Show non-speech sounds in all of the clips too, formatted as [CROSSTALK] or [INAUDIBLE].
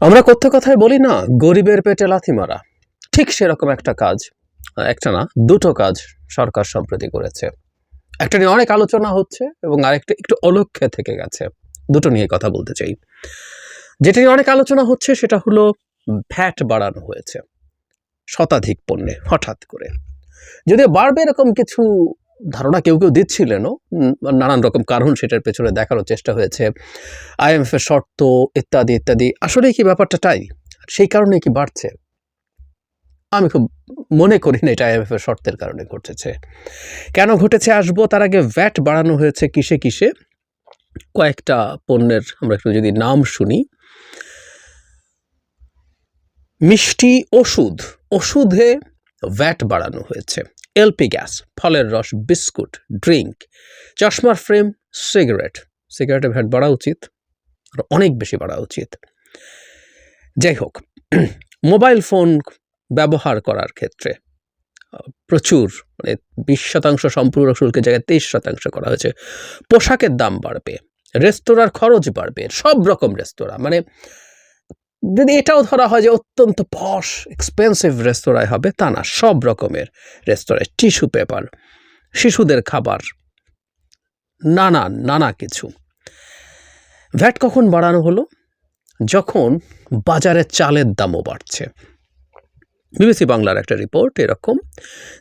আমরা কথ্য কথায় বলি না, গরিবের পেটে লাথি মারা। ঠিক সেরকম একটা কাজ, একটা না, দুটো কাজ সরকার সম্প্রতি করেছে। একটা নিয়ে অনেক আলোচনা হচ্ছে এবং আরেকটা একটু অলক্ষ্যে থেকে গেছে। দুটো নিয়ে কথা বলতে চাই। যেটা নিয়ে অনেক আলোচনা হচ্ছে সেটা হলো ভ্যাট বাড়ানো হয়েছে। শতাধিক পণ্যে, হঠাৎ করে। যদিও বাড়বে এরকম কিছু ধারণা কেউ কেউ দিচ্ছিলেনও নানান রকম কারণ সেটার পেছনে দেখানোর চেষ্টা হয়েছে। আইএমএফ এর শর্ত, ইত্যাদি ইত্যাদি। আসলে কি ব্যাপারটা তাই? সেই কারণে কি বাড়ছে? আমি খুব মনে করি না এটা আইএমএফ এর শর্তের কারণে ঘটেছে। কেন ঘটেছে আসব? তার আগে ভ্যাট বাড়ানো হয়েছে কিসে কিসে? কয়েকটা পণ্যের আমরা একটু যদি নাম শুনি। মিষ্টি ওষুধ, ওষুধে ভ্যাট বাড়ানো হয়েছে। এলপি গ্যাস, ফলের রস, বিস্কুট, ড্রিঙ্ক, চশমার ফ্রেম, সিগারেট। সিগারেটের ভ্যাট বাড়া উচিত, আর অনেক বেশি বাড়া উচিত। যাই হোক, [CLEARS THROAT] মোবাইল ফোন ব্যবহার করার ক্ষেত্রে প্রচুর মানে বিশ শতাংশ সম্পূর্ণ শুল্কের জায়গায় তেইশ শতাংশ করা হয়েছে। পোশাকের দাম বাড়বে, রেস্তোরাঁর খরচ বাড়বে, সব রকম রেস্তোরাঁ মানে যদি এটাও ধরা হয় যে অত্যন্ত পশ এক্সপেন্সিভ রেস্তোরাঁয় হবে, তা না, সব রকমের রেস্তোরাঁয় টিস্যু পেপার শিশুদের খাবার, নানা নানা কিছু। ভ্যাট কখন বাড়ানো হলো? যখন বাজারে চালের দামও বাড়ছে। বিবিসি বাংলার একটা রিপোর্ট এরকম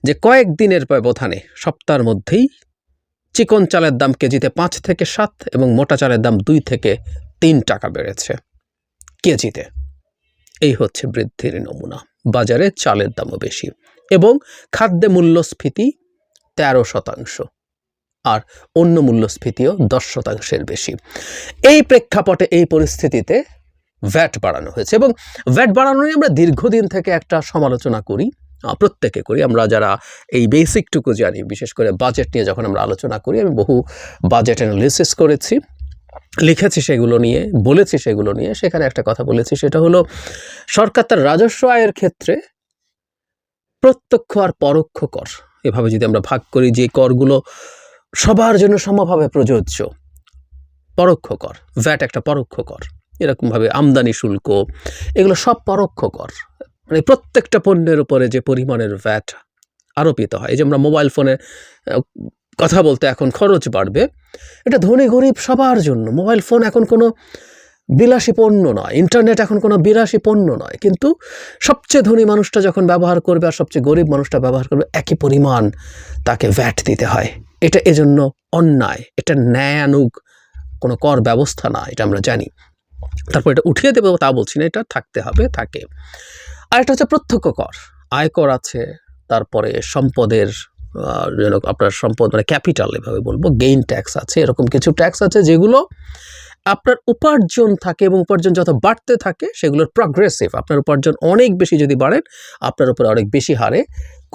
যে কয়েকদিনের ব্যবধানে সপ্তাহের মধ্যেই চিকন চালের দাম কেজিতে পাঁচ থেকে সাত এবং মোটা চালের দাম দুই থেকে তিন টাকা বেড়েছে। কেজিতে এই হচ্ছে বৃদ্ধির নমুনা। বাজারে চালের দামও বেশি এবং খাদ্যে মূল্যস্ফীতি তেরো শতাংশ আর অন্য মূল্যস্ফীতিও দশ শতাংশের বেশি। এই প্রেক্ষাপটে এই পরিস্থিতিতে ভ্যাট বাড়ানো হয়েছে এবং ভ্যাট বাড়ানো নিয়ে আমরা দীর্ঘদিন থেকে একটা সমালোচনা করি প্রত্যেকে করি। আমরা যারা এই বেসিকটুকু জানি, বিশেষ করে বাজেট নিয়ে যখন আমরা আলোচনা করি, আমি বহু বাজেট অ্যানালিসিস করেছি। লিখেছি সেগুলো নিয়ে, বলেছি সেগুলো নিয়ে, সেখানে একটা কথা বলেছি, সেটা হলো, সরকার তার রাজস্ব আয়ের ক্ষেত্রে প্রত্যক্ষ আর পরোক্ষ কর। এভাবে যদি আমরা ভাগ করি, যে করগুলো সবার জন্য সমভাবে প্রযোজ্য, পরোক্ষ কর ভ্যাট একটা পরোক্ষ কর, এরকমভাবে আমদানি শুল্ক, এগুলো সব পরোক্ষ কর। মানে প্রত্যেকটা পণ্যের উপরে যে পরিমাণের ভ্যাট আরোপিত হয়, এই যে আমরা মোবাইল ফোনে কথা বলতে এখন খরচ বাড়বে। এটা ধনী গরিব সবার জন্য। মোবাইল ফোন এখন কোনো বিলাসী পণ্য নয়। ইন্টারনেট এখন কোনো বিলাসী পণ্য নয়। কিন্তু সবচেয়ে ধনী মানুষটা যখন ব্যবহার করবে আর সবচেয়ে গরিব মানুষটা ব্যবহার করবে, একই পরিমাণ তাকে ভ্যাট দিতে হয়। এটা এজন্য অন্যায়। এটা ন্যায়ানুগ কোনো কর ব্যবস্থা না, এটা আমরা জানি। তারপর এটা উঠিয়ে দেবো, তা বলছি না, এটা থাকতে হবে, থাকে। আর এটা হচ্ছে প্রত্যক্ষ কর। আয়কর আছে, তারপরে সম্পদের আপনার সম্পদ মানে ক্যাপিটাল এভাবে বলব গেইন ট্যাক্স আছে, এরকম কিছু ট্যাক্স আছে যেগুলো আপনার উপার্জন থাকে এবং উপার্জন যত বাড়তে থাকে, সেগুলোর প্রগ্রেসিভ আপনার উপার্জন অনেক বেশি যদি বাড়েন আপনার উপরে অনেক বেশি হারে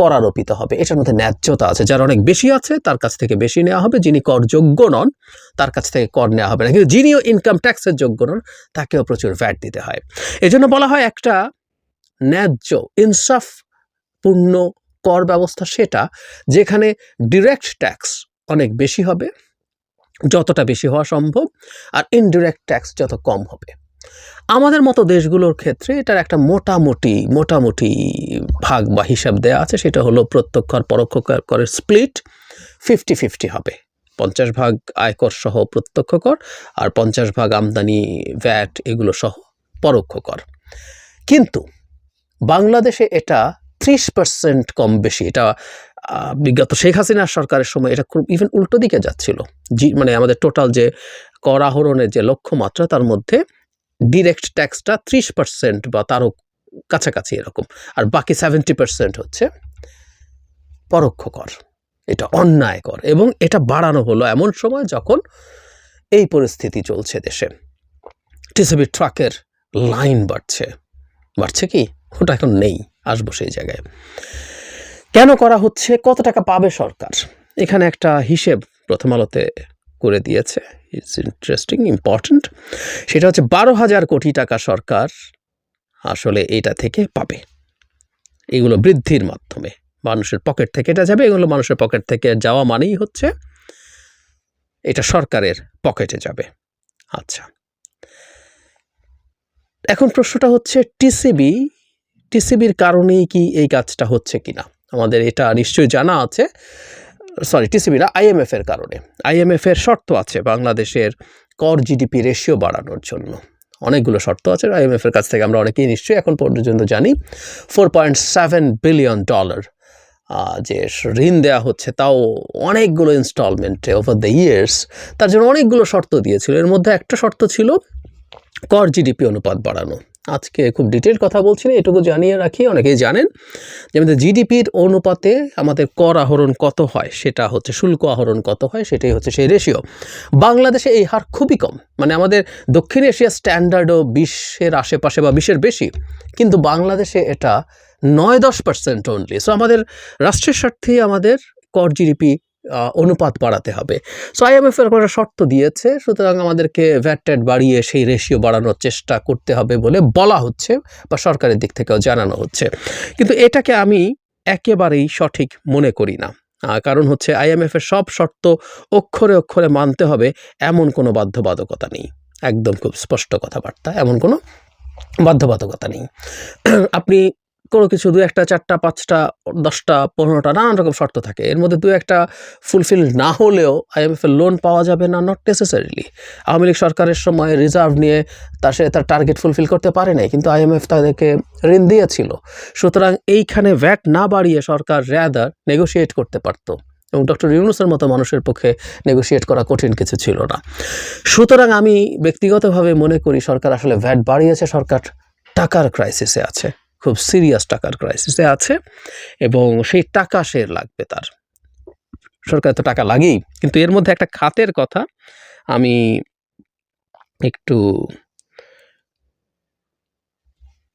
কর আরোপিত হবে। এটার মধ্যে ন্যায্যতা আছে। যার অনেক বেশি আছে, তার কাছ থেকে বেশি নেওয়া হবে। যিনি করযোগ্য নন, তার কাছ থেকে কর নেওয়া হবে না। কিন্তু যিনিও ইনকাম ট্যাক্সের যোগ্য নন, তাকেও প্রচুর ভ্যাট দিতে হয়। এজন্য বলা হয় একটা ন্যায্য ইনসাফ পূর্ণ কর ব্যবস্থা সেটা, যেখানে ডিরেক্ট ট্যাক্স অনেক বেশি হবে, যতটা বেশি হওয়া সম্ভব, আর ইনডিরেক্ট ট্যাক্স যত কম হবে। আমাদের মতো দেশগুলোর ক্ষেত্রে এটার একটা মোটামুটি মোটামুটি ভাগ বা হিসাব দেওয়া আছে, সেটা হলো প্রত্যক্ষ আর পরোক্ষ কর- করের স্প্লিট ফিফটি ফিফটি হবে। পঞ্চাশ ভাগ আয়কর সহ প্রত্যক্ষ কর, আর পঞ্চাশ ভাগ আমদানি ভ্যাট এগুলো সহ পরোক্ষ কর। কিন্তু বাংলাদেশে এটা ত্রিশ পার্সেন্ট কম বেশি এটা বিগত শেখ হাসিনার সরকারের সময় এটা খুব ইভেন উল্টো দিকে যাচ্ছিল। জি মানে আমাদের টোটাল যে কর আহরণের যে লক্ষ্যমাত্রা, তার মধ্যে ডিরেক্ট ট্যাক্সটা ত্রিশ পার্সেন্ট বা তারও কাছাকাছি এরকম। আর বাকি সেভেন্টি পার্সেন্ট হচ্ছে পরোক্ষ কর। এটা অন্যায় কর। এবং এটা বাড়ানো হলো এমন সময় যখন এই পরিস্থিতি চলছে দেশে। টিসিবি ট্রাকের লাইন বাড়ছে। বাড়ছে কি? ওটা এখন নেই। আসব সেই জায়গায়। কেন করা হচ্ছে? কত টাকা পাবে সরকার? এখানে একটা হিসেব প্রথম আলোতে করে দিয়েছে। ইটস ইন্টারেস্টিং ইম্পর্ট্যান্ট সেটা হচ্ছে বারো হাজার কোটি টাকা সরকার আসলে এটা থেকে পাবে। এগুলো বৃদ্ধির মাধ্যমে। মানুষের পকেট থেকে এটা যাবে, এগুলো মানুষের পকেট থেকে যাওয়া মানেই হচ্ছে এটা সরকারের পকেটে যাবে। আচ্ছা। এখন প্রশ্নটা হচ্ছে, টিসিবি টিসিবির কারণেই কি এই কাজটা হচ্ছে কিনা? আমাদের এটা নিশ্চয়ই জানা আছে। সরি টিসিবি না, আইএমএফ এর কারণে। আইএমএফ এর শর্ত আছে বাংলাদেশের কর জিডিপি রেশিও বাড়ানোর জন্য। অনেকগুলো শর্ত আছে, আইএমএফ এর কাছ থেকে আমরা অনেকেই নিশ্চয়ই এখন পর্যন্ত জানি। Four point seven billion dollar যে ঋণ দেওয়া হচ্ছে, তাও অনেকগুলো ইনস্টলমেন্টে ওভার দ্য ইয়ার্স তার জন্য অনেকগুলো শর্ত দিয়েছিল। এর মধ্যে একটা শর্ত ছিল কর জিডিপি অনুপাত বাড়ানো। আজকে খুব ডিটেল কথা বলছি না, এটুকু জানিয়ে রাখি, অনেকেই জানেন যে আমাদের জিডিপির অনুপাতে আমাদের কর আহরণ কত হয়, সেটা হচ্ছে শুল্ক আহরণ কত হয়, সেটাই হচ্ছে সেই রেশিও বাংলাদেশে এই হার খুবই কম মানে আমাদের দক্ষিণ এশিয়া স্ট্যান্ডার্ডও বিশের আশেপাশে বা বিশের বেশি, কিন্তু বাংলাদেশে এটা নয় দশ পার্সেন্ট অনলি সো আমাদের রাষ্ট্রের স্বার্থেই আমাদের কর জিডিপি অনুপাত বাড়াতে হবে। সো আইএমএফ এর একটা শর্ত দিয়েছে, সুতরাং আমাদেরকে ভ্যাট ট্যাট বাড়িয়ে সেই রেশিও বাড়ানোর চেষ্টা করতে হবে বলে বলা হচ্ছে বা সরকারের দিক থেকেও জানানো হচ্ছে। কিন্তু এটাকে আমি একেবারেই সঠিক মনে করি না। কারণ হচ্ছে আইএমএফ এর সব শর্ত অক্ষরে অক্ষরে মানতে হবে, এমন কোনো বাধ্যবাধকতা নেই। একদম খুব স্পষ্ট কথাবার্তা, এমন কোনো বাধ্যবাধকতা নেই। [CLEARS THROAT] আপনি কোনো কিছু, দু একটা, চারটা, পাঁচটা, দশটা, পনেরোটা, নানান রকম শর্ত থাকে। এর মধ্যে দু একটা ফুলফিল না হলেও আইএমএফ এর লোন পাওয়া যাবে না নট নেসেসারিলি আওয়ামী লীগ সরকারের সময় রিজার্ভ নিয়ে তার সে, তার টার্গেট ফুলফিল করতে পারে নাই, কিন্তু আইএমএফ তাদেরকে ঋণ দিয়েছিল। সুতরাং এইখানে ভ্যাট না বাড়িয়ে সরকার র্যাদার নেগোশিয়েট করতে পারতো। এবং ডক্টর ইউনুসের মতো মানুষের পক্ষে নেগোশিয়েট করা কঠিন কিছু ছিল না। সুতরাং আমি ব্যক্তিগতভাবে মনে করি সরকার আসলে ভ্যাট বাড়িয়েছে, সরকার টাকার ক্রাইসিসে আছে। খুব সিরিয়াস টাকার ক্রাইসিসে আছে এবং সেই টাকা সে লাগবে তার। সরকার তো টাকা লাগেই, কিন্তু এর মধ্যে একটা খাতের কথা আমি একটু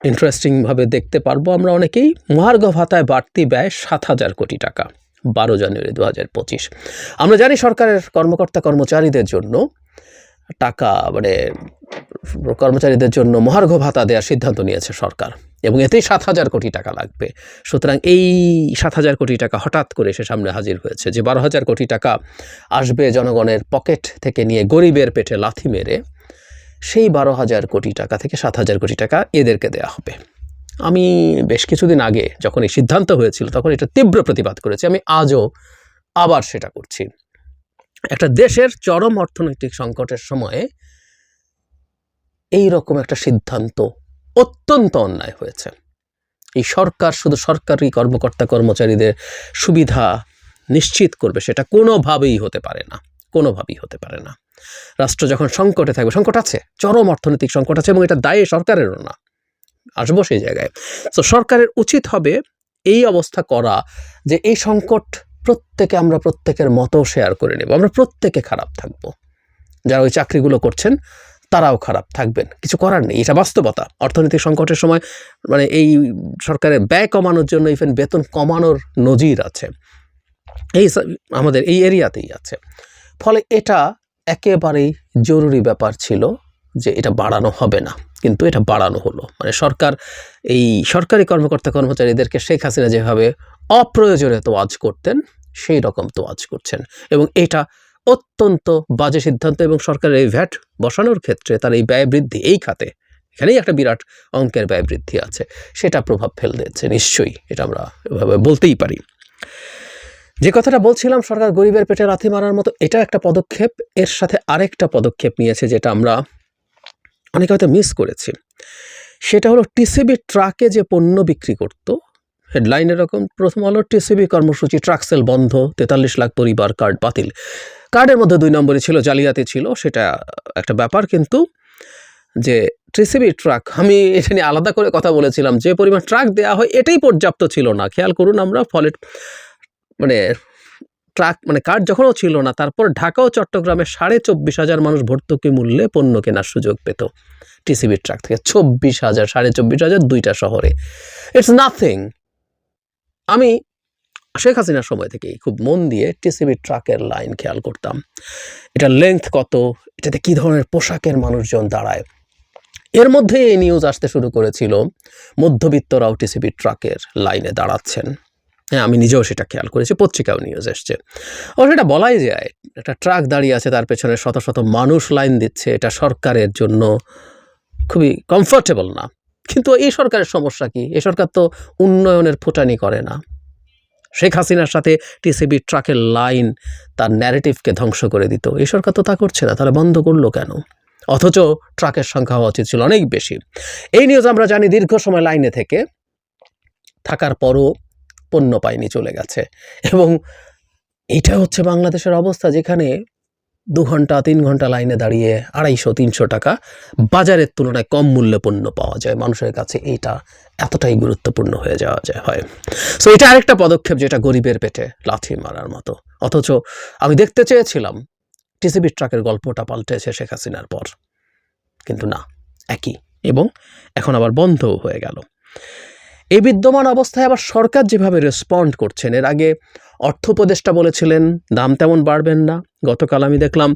ইন্টারেস্টিংভাবে দেখতে পারব। আমরা অনেকেই মহার্ঘ ভাতায় বাড়তি ব্যয় সাত হাজার কোটি টাকা, বারো জানুয়ারি দু হাজার পঁচিশ। আমরা জানি সরকারের কর্মকর্তা কর্মচারীদের জন্য টাকা মানে কর্মচারীদের জন্য মহার্ঘ ভাতা দেওয়ার সিদ্ধান্ত নিয়েছে সরকার। এবং এতেই সাত হাজার কোটি টাকা লাগবে। সুতরাং এই সাত হাজার কোটি টাকা হঠাৎ করে সে সামনে হাজির হয়েছে যে বারো হাজার কোটি টাকা আসবে জনগণের পকেট থেকে নিয়ে গরিবের পেটে লাথি মেরে, সেই বারো হাজার কোটি টাকা থেকে সাত হাজার কোটি টাকা এদেরকে দেওয়া হবে। আমি বেশ কিছুদিন আগে যখন এই সিদ্ধান্ত হয়েছিল তখন এটা তীব্র প্রতিবাদ করেছি, আমি আজও আবার সেটা করছি। একটা দেশের চরম অর্থনৈতিক সংকটের সময়ে এই রকম একটা সিদ্ধান্ত অত্যন্ত অন্যায় হয়েছে। এই সরকার শুধু সরকারি কর্মকর্তা কর্মচারীদের সুবিধা নিশ্চিত করবে, সেটা কোনোভাবেই হতে পারে না, কোনোভাবেই হতে পারে না। রাষ্ট্র যখন সংকটে থাকবে, সংকট আছে, চরম অর্থনৈতিক সংকট আছে এবং এটা দায়ে সরকারেরও না। আসব সেই জায়গায়। তো সরকারের উচিত হবে এই অবস্থা করা যে এই সংকট প্রত্যেকে আমরা প্রত্যেকের মতো শেয়ার করে নেব, আমরা প্রত্যেকে খারাপ থাকব। যারা ওই চাকরিগুলো করছেন তারাও খারাপ, থাকবেন। কিছু করার নেই। এটা বাস্তবতা। অর্থনৈতিক সংকটের সময় মানে এই সরকারের ব্যয় কমানোর জন্য ইভেন বেতন কমানোর নজির আছে। এই আমাদের এই এরিয়াতেই আছে। ফলে এটা একেবারেই জরুরি ব্যাপার ছিল যে এটা বাড়ানো হবে না। কিন্তু এটা বাড়ানো হলো। মানে সরকার, এই সরকারি কর্মকর্তা কর্মচারীদেরকে শেখ হাসিনা যেভাবে অপ্রয়োজনে তোয়াজ করতেন, সেই রকম তোয়াজ করছেন। এবং এটা অত্যন্ত বাজে সিদ্ধান্ত এবং সরকারের এই ভ্যাট বসানোর ক্ষেত্রে তার এই ব্যয় বৃদ্ধি এই খাতে, এখানেই একটা বিরাট অঙ্কের ব্যয় বৃদ্ধি আছে, সেটা প্রভাব ফেল দিচ্ছে নিশ্চয়ই এটা আমরা এভাবে বলতেই পারি। যে কথাটা বলছিলাম, সরকার গরিবের পেটে লাথি মারার মতো, এটা একটা পদক্ষেপ, এর সাথে আরেকটা পদক্ষেপ নিয়েছে যেটা আমরা অনেকে হয়তো মিস করেছি। সেটা হলো টিসিবি ট্রাকে যে পণ্য বিক্রি করতো হেডলাইন এরকম, প্রথম হলো টিসিবি কর্মসূচি ট্রাক সেল বন্ধ, তেতাল্লিশ লাখ পরিবার কার্ড বাতিল। কার্ডের মধ্যে দুই নম্বরে ছিল, জালিয়াতি ছিল, সেটা একটা ব্যাপার। কিন্তু যে টিসিবি ট্রাক, আমি এটা নিয়ে আলাদা করে কথা বলেছিলাম, যে পরিমাণ ট্রাক দেওয়া হয়, এটাই পর্যাপ্ত ছিল না। খেয়াল করুন আমরা ফলে মানে ট্রাক মানে কার্ড যখনও ছিল না, তারপর ঢাকা ও চট্টগ্রামে সাড়ে চব্বিশ হাজার মানুষ ভর্তুকি মূল্যে পণ্য কেনার সুযোগ পেত। টিসিবির ট্রাক থেকে চব্বিশ হাজার, সাড়ে চব্বিশ হাজার দুইটা শহরে। ইটস নাথিং আমি শেখ হাসিনার সময় থেকেই খুব মন দিয়ে টিসিবি ট্রাকের লাইন খেয়াল করতাম। এটা লেংথ কত? এটাতে কী ধরনের পোশাকের মানুষজন দাঁড়ায়? এর মধ্যে এই নিউজ আসতে শুরু করেছিল, মধ্যবিত্তরাও টিসিবি ট্রাকের লাইনে দাঁড়াচ্ছেন। হ্যাঁ আমি নিজেও সেটা খেয়াল করেছি, পত্রিকাও নিউজ এসছে। ও, সেটা বলাই যায়, একটা ট্রাক দাঁড়িয়ে আছে, তার পেছনে শত শত মানুষ লাইন দিচ্ছে, এটা সরকারের জন্য খুবই কমফোর্টেবল না। কিন্তু এই সরকারের সমস্যা কি? এই সরকার তো উন্নয়নের ফুটানি করে না। শেখ হাসিনার সাথে টিসিবির ট্রাকের লাইন তার ন্যারেটিভকে ধ্বংস করে দিত। এই সরকার তো তা করছে না, তাহলে বন্ধ করল কেন? অথচ ট্রাকের সংখ্যা হওয়া উচিত ছিল অনেক বেশি। এই নিউজ আমরা জানি দীর্ঘ সময় লাইনে থেকে থাকার পরও পণ্য পায়নি, চলে গেছে। এবং এটা হচ্ছে বাংলাদেশের অবস্থা যেখানে দু ঘণ্টা, তিন ঘণ্টা লাইনে দাঁড়িয়ে আড়াইশো, তিনশো টাকা বাজারের তুলনায় কম মূল্যে পণ্য পাওয়া যায়। মানুষের কাছে এইটা এতটাই গুরুত্বপূর্ণ হয়ে যাওয়া যায়, হয়। সো এটা আরেকটা পদক্ষেপ যেটা গরিবের পেটে লাথি মারার মতো। অথচ আমি দেখতে চেয়েছিলাম টিসিবি ট্রাকের গল্পটা পাল্টেছে শেখ হাসিনার পর। কিন্তু না, একই। এবং এখন আবার বন্ধও হয়ে গেল। এই বিদ্যমান অবস্থায় আবার সরকার যেভাবে রেসপন্ড করছেন, এর আগে অর্থ উপদেষ্টা বলেছিলেন, দাম তেমন বাড়বেন না। গতকাল আমি দেখলাম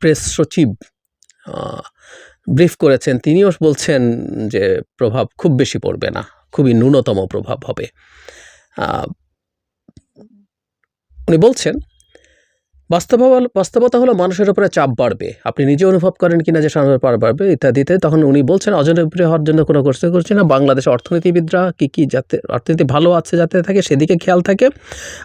প্রেস সচিব ব্রিফ করেছেন, তিনিও বলছেন যে প্রভাব খুব বেশি পড়বে না, খুবই ন্যূনতম প্রভাব হবে। উনি বলছেন বাস্তব বাস্তবতা হলো মানুষের উপরে চাপ বাড়বে। আপনি নিজে অনুভব করেন কিনা যে সামনের পার বাড়বে, ইত্যাদিতে তখন উনি বলছেন অজনপ্রিয় হওয়ার জন্য কোনো করতে করছে না। বাংলাদেশের অর্থনীতিবিদরা কী কী যাতে, অর্থনীতি ভালো আছে, যাতে থাকে, সেদিকে খেয়াল থাকে।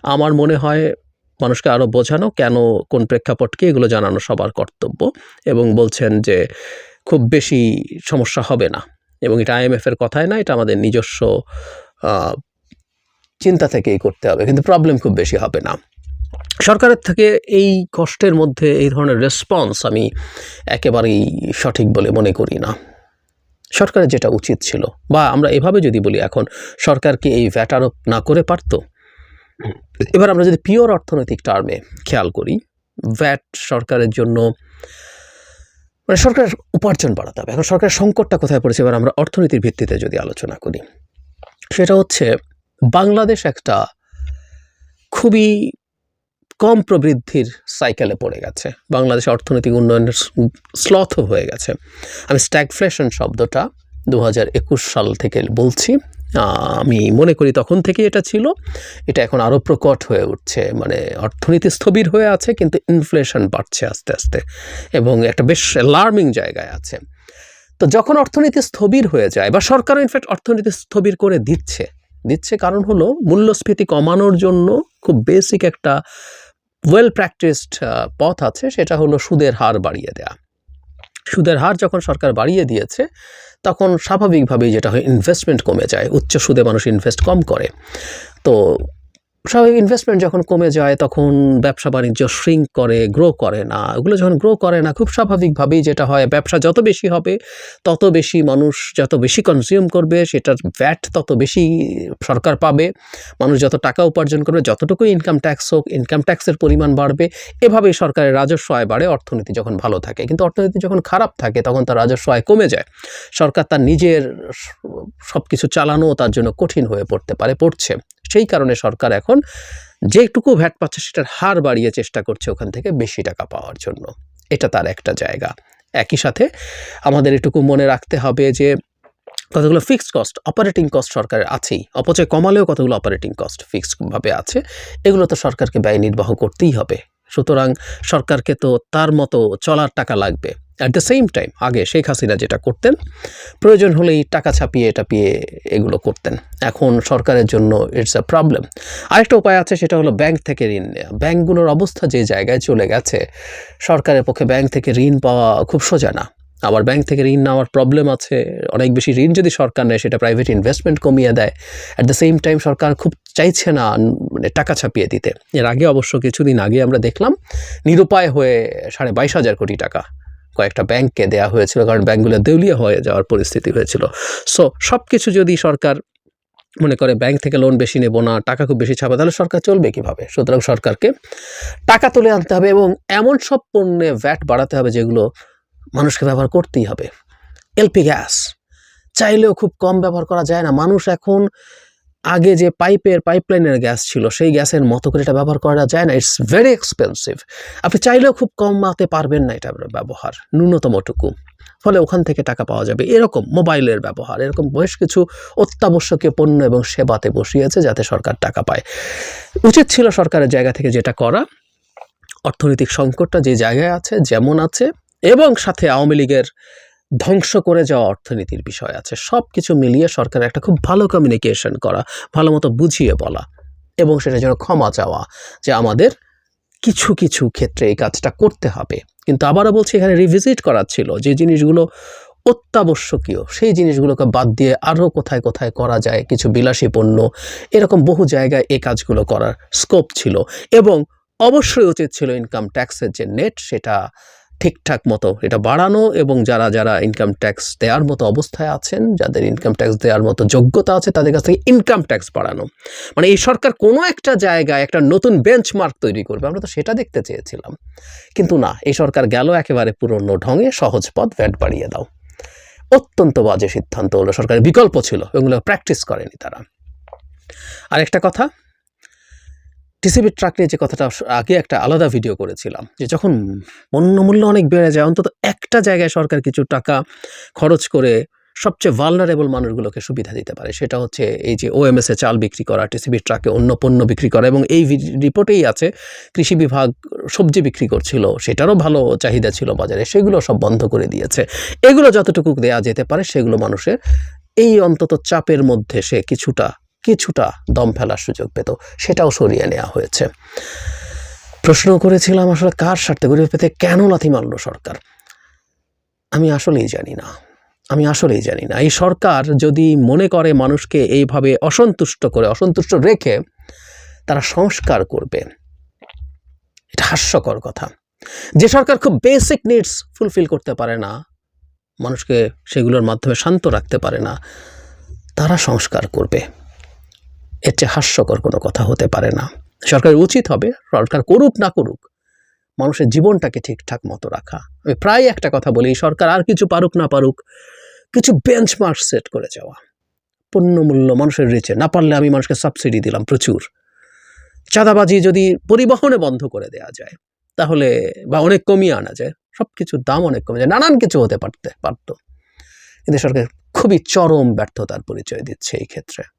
আমার মনে হয় মানুষকে আরও বোঝানো কেন, কোন প্রেক্ষাপটকে এগুলো জানানো সবার কর্তব্য এবং বলছেন যে খুব বেশি সমস্যা হবে না। এবং এটা আইএমএফের কথাই না, এটা আমাদের নিজস্ব চিন্তা থেকেই করতে হবে। কিন্তু প্রবলেম খুব বেশি হবে না। সরকারের থেকে এই কষ্টের মধ্যে এই ধরনের রেসপন্স আমি একেবারেই সঠিক বলে মনে করি না। সরকারের যেটা উচিত ছিল, বা আমরা এভাবে যদি বলি এখন, সরকার কি এই ভ্যাট আরোপ না করে পারতো? এবার আমরা যদি পিওর অর্থনৈতিক টার্মে খেয়াল করি ভ্যাট সরকারের জন্য মানে সরকারের উপার্জন বাড়াতে হবে। এখন সরকারের সংকটটা কোথায় পড়েছে, এবার আমরা অর্থনীতির ভিত্তিতে যদি আলোচনা করি, সেটা হচ্ছে বাংলাদেশ একটা খুবই কম প্রবৃদ্ধির সাইকেলে পড়ে গেছে। বাংলাদেশ অর্থনৈতিক উন্নয়নের স্লথ হয়ে গেছে। আমি স্ট্যাগফ্লেশন শব্দটা দু হাজার একুশ সাল থেকে বলছি। আমি মনে করি তখন থেকেই এটা ছিল। এটা এখন আরও প্রকট হয়ে উঠছে। মানে অর্থনীতি স্থবির হয়ে আছে, কিন্তু ইনফ্লেশন বাড়ছে আস্তে আস্তে এবং একটা বেশ অ্যালার্মিং জায়গায় আছে। তো যখন অর্থনীতি স্থবির হয়ে যায়, বা সরকার ইনফ্যাক্ট অর্থনীতি স্থবির করে দিচ্ছে দিচ্ছে কারণ হলো মূল্যস্ফীতি কমানোর জন্য খুব বেসিক একটা ওয়েল প্র্যাকটিসড পথ আছে, সেটা হলো সুদের হার বাড়িয়ে দেয়া। সুদের হার যখন সরকার বাড়িয়ে দিয়েছে, তখন স্বাভাবিকভাবেই যেটা হয় ইনভেস্টমেন্ট কমে যায়, উচ্চ সুদে মানুষ ইনভেস্ট কম করে। তো স্বাভাবিক ইনভেস্টমেন্ট যখন কমে যায়, তখন ব্যবসা বাণিজ্য শ্রিঙ্ক করে গ্রো করে না। ওগুলো যখন গ্রো করে না, খুব স্বাভাবিকভাবেই যেটা হয়, ব্যবসা যত বেশি হবে, তত বেশি মানুষ যত বেশি কনজিউম করবে, সেটার ভ্যাট তত বেশি সরকার পাবে। মানুষ যত টাকা উপার্জন করবে, যতটুকু ইনকাম ট্যাক্স হোক ইনকাম ট্যাক্সের পরিমাণ বাড়বে। এভাবেই সরকারের রাজস্ব আয় বাড়ে, অর্থনীতি যখন ভালো থাকে। কিন্তু অর্থনীতি যখন খারাপ থাকে, তখন তার রাজস্ব আয় কমে যায়। সরকার তার নিজের সব কিছু চালানো তার জন্য কঠিন হয়ে পড়তে পারে, পড়ছে। সেই কারণে সরকার এখন যেটুকু ভ্যাট পাচ্ছে সেটার হার বাড়িয়ে চেষ্টা করছে ওখান থেকে বেশি টাকা পাওয়ার জন্য। এটা তার একটা জায়গা। একই সাথে আমাদের এটুকু মনে রাখতে হবে যে কতগুলো ফিক্সড কস্ট অপারেটিং কস্ট সরকারের আছেই। অপচয় কমালেও কতগুলো অপারেটিং কস্ট ফিক্সডভাবে আছে। এগুলো তো সরকারকে ব্যয় নির্বাহ করতেই হবে। সুতরাং সরকারকে তো তার মতো চলার টাকা লাগবে। অ্যাট দ্য সেম টাইম আগে শেখ হাসিনা যেটা করতেন, প্রয়োজন হলেই টাকা ছাপিয়ে টাপিয়ে এগুলো করতেন। এখন সরকারের জন্য ইটস আ প্রবলেম আরেকটা উপায় আছে, সেটা হলো ব্যাংক থেকে ঋণ নেওয়া। ব্যাংকগুলোর অবস্থা যে জায়গায় চলে গেছে, সরকারের পক্ষে ব্যাংক থেকে ঋণ পাওয়া খুব সোজা না। আবার ব্যাংক থেকে ঋণ নেওয়ার প্রবলেম আছে, অনেক বেশি ঋণ যদি সরকার নেয়, সেটা প্রাইভেট ইনভেস্টমেন্ট কমিয়ে দেয়। অ্যাট দ্য সেম টাইম সরকার খুব চাইছে না মানে টাকা ছাপিয়ে দিতে। এর আগে অবশ্য কিছুদিন আগে আমরা দেখলাম, নিরুপায় হয়ে সাড়ে বাইশ হাজার কোটি টাকা কয়েকটা ব্যাংককে দেওয়া হয়েছিল, কারণ ব্যাংকগুলো দেউলিয়া হয়ে যাওয়ার পরিস্থিতি হয়েছিল। সো সব কিছু যদি সরকার মনে করে ব্যাংক থেকে লোন বেশি নেব না, টাকা খুব বেশি ছাপে, তাহলে সরকার চলবে কীভাবে? সুতরাং সরকারকে টাকা তুলে আনতে হবে এবং এমন সব পণ্যে ভ্যাট বাড়াতে হবে যেগুলো মানুষকে ব্যবহার করতেই হবে। এলপি গ্যাস চাইলেও খুব কম ব্যবহার করা যায় না। মানুষ এখন আগে যে পাইপের পাইপলাইনের গ্যাস ছিল, সেই গ্যাসের মতো করে এটা ব্যবহার করা যায় না ইটস ভেরি এক্সপেন্সিভ আপনি চাইলেও খুব কম কমাতে পারবেন না এটা ব্যবহার ন্যূনতমটুকু ফলে ওখান থেকে টাকা পাওয়া যাবে। এরকম মোবাইলের ব্যবহার, এরকম বেশ কিছু অত্যাবশ্যকীয় পণ্য এবং সেবাতে বসিয়েছে যাতে সরকার টাকা পায়। উচিত ছিল সরকারের জায়গা থেকে যেটা করা। অর্থনৈতিক সংকটটা যে জায়গায় আছে, যেমন আছে, এবং সাথে আওয়ামী লীগের ধ্বংস করে যাওয়া অর্থনীতির বিষয় আছে। সব কিছু মিলিয়ে সরকারের একটা খুব ভালো কমিউনিকেশন করা, ভালো মতো বুঝিয়ে বলা এবং সেটা যেন ক্ষমা চাওয়া যে আমাদের কিছু কিছু ক্ষেত্রে এই কাজটা করতে হবে। কিন্তু আবারও বলছি, এখানে রিভিজিট করার ছিল যে জিনিসগুলো অত্যাবশ্যকীয়, সেই জিনিসগুলোকে বাদ দিয়ে আরও কোথায় কোথায় করা যায়, কিছু বিলাসী পণ্য এরকম বহু জায়গায় এই কাজগুলো করার স্কোপ ছিল এবং অবশ্যই উচিত ছিল ইনকাম ট্যাক্সের যে নেট সেটা ঠিকঠাক মতো এটা বাড়ানো এবং যারা যারা ইনকাম ট্যাক্স দেওয়ার মতো অবস্থায় আছেন, যাদের ইনকাম ট্যাক্স দেওয়ার মতো যোগ্যতা আছে, তাদের কাছ থেকে ইনকাম ট্যাক্স বাড়ানো। মানে এই সরকার কোনো একটা জায়গায় একটা নতুন বেঞ্চমার্ক তৈরি করবে, আমরা তো সেটা দেখতে চেয়েছিলাম। কিন্তু না, এই সরকার গেল একেবারে পুরনো ঢঙে, সহজ পথ, ভ্যাট বাড়িয়ে দাও। অত্যন্ত বাজে সিদ্ধান্ত হলো, সরকারের বিকল্প ছিল, এগুলো প্র্যাকটিস করেনি তারা। আরেকটা কথা টিসিবির ট্রাক নিয়ে যে কথাটা আগে একটা আলাদা ভিডিও করেছিলাম, যে যখন পণ্যমূল্য অনেক বেড়ে যায়, অন্তত একটা জায়গায় সরকার কিছু টাকা খরচ করে সবচেয়ে ভালনারেবল মানুষগুলোকে সুবিধা দিতে পারে, সেটা হচ্ছে এই যে ওএমএসে চাল বিক্রি করা টিসিবির ট্রাকে অন্য পণ্য বিক্রি করা, এবং এই রিপোর্টেই আছে, কৃষি বিভাগ সবজি বিক্রি করছিল, সেটারও ভালো চাহিদা ছিল বাজারে, সেগুলো সব বন্ধ করে দিয়েছে। এগুলো যতটুকু দেয়া যেতে পারে, সেগুলো মানুষের এই অন্তত চাপের মধ্যে সে কিছুটা কিছুটা দম ফেলার সুযোগ পেত, সেটাও সরিয়ে নেওয়া হয়েছে। প্রশ্ন করেছিলাম, আসলে কার স্বার্থে গরিব পেতে কেন লাথি মারল সরকার? আমি আসলেই জানি না। আমি আসলেই জানি না। এই সরকার যদি মনে করে মানুষকে এইভাবে অসন্তুষ্ট করে, অসন্তুষ্ট রেখে তারা সংস্কার করবে, এটা হাস্যকর কথা। যে সরকার খুব বেসিক নিডস ফুলফিল করতে পারে না, মানুষকে সেগুলোর মাধ্যমে শান্ত রাখতে পারে না, তারা সংস্কার করবে। এর চেয়ে হাস্যকর কোনো কথা হতে পারে না। সরকারের উচিত হবে, সরকার করুক না করুক, মানুষের জীবনটাকে ঠিকঠাক মতো রাখা। আমি প্রায় একটা কথা বলি, সরকার আর কিছু পারুক না পারুক, কিছু বেঞ্চমার্ক সেট করে যাওয়া। পণ্যমূল্য মানুষের রিচে না পারলে আমি মানুষকে সাবসিডি দিলাম প্রচুর। চাঁদাবাজি যদি পরিবহনে বন্ধ করে দেওয়া যায়, তাহলে বা অনেক কমিয়ে আনা যায় সব কিছুর দাম অনেক কমে যায়, নানান কিছু হতে পারতে পারতো। কিন্তু সরকার খুবই চরম ব্যর্থতার পরিচয় দিচ্ছে এই ক্ষেত্রে।